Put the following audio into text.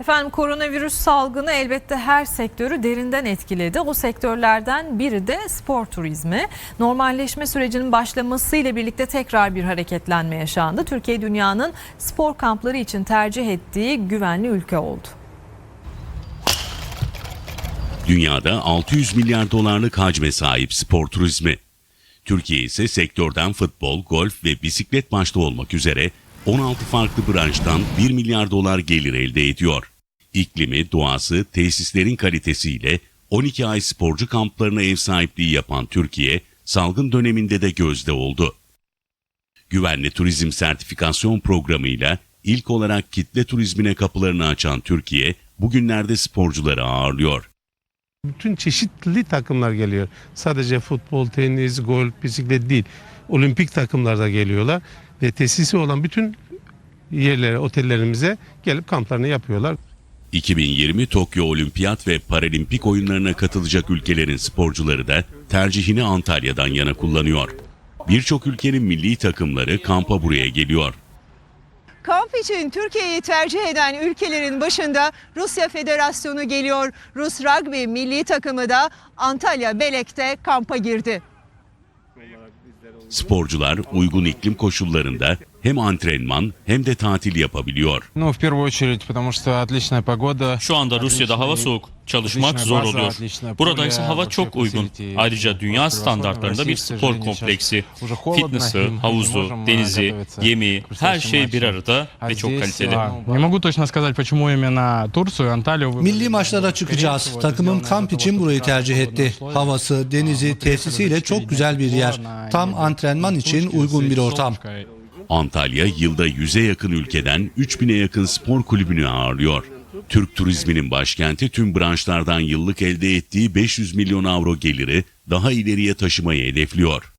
Efendim koronavirüs salgını elbette her sektörü derinden etkiledi. O sektörlerden biri de spor turizmi. Normalleşme sürecinin başlamasıyla birlikte tekrar bir hareketlenme yaşandı. Türkiye dünyanın spor kampları için tercih ettiği güvenli ülke oldu. Dünyada 600 milyar dolarlık hacme sahip spor turizmi. Türkiye ise sektörden futbol, golf ve bisiklet başta olmak üzere 16 farklı branştan 1 milyar dolar gelir elde ediyor. İklimi, doğası, tesislerin kalitesiyle 12 ay sporcu kamplarına ev sahipliği yapan Türkiye, salgın döneminde de gözde oldu. Güvenli Turizm Sertifikasyon Programı'yla ilk olarak kitle turizmine kapılarını açan Türkiye, bugünlerde sporcuları ağırlıyor. Bütün çeşitli takımlar geliyor. Sadece futbol, tenis, golf, bisiklet değil. Olimpik takımlar da geliyorlar ve tesisi olan bütün yerlere, otellerimize gelip kamplarını yapıyorlar. 2020 Tokyo Olimpiyat ve Paralimpik oyunlarına katılacak ülkelerin sporcuları da tercihini Antalya'dan yana kullanıyor. Birçok ülkenin milli takımları kampa buraya geliyor. Kamp için Türkiye'yi tercih eden ülkelerin başında Rusya Federasyonu geliyor. Rus rugby milli takımı da Antalya Belek'te kampa girdi. Sporcular uygun iklim koşullarında hem antrenman hem de tatil yapabiliyor. Şu anda Rusya'da hava soğuk çalışmak zor oluyor. Burada ise hava çok uygun. Ayrıca dünya standartlarında bir spor kompleksi. Fitnesi, havuzu, denizi, yemeği, her şey bir arada ve çok kaliteli. Milli maçlara çıkacağız. Takımım kamp için burayı tercih etti. Havası, denizi, tesisiyle çok güzel bir yer. Tam antrenman için uygun bir ortam. Antalya yılda 100'e yakın ülkeden 3000'e yakın spor kulübünü ağırlıyor. Türk turizminin başkenti tüm branşlardan yıllık elde ettiği 500 milyon avro geliri daha ileriye taşımayı hedefliyor.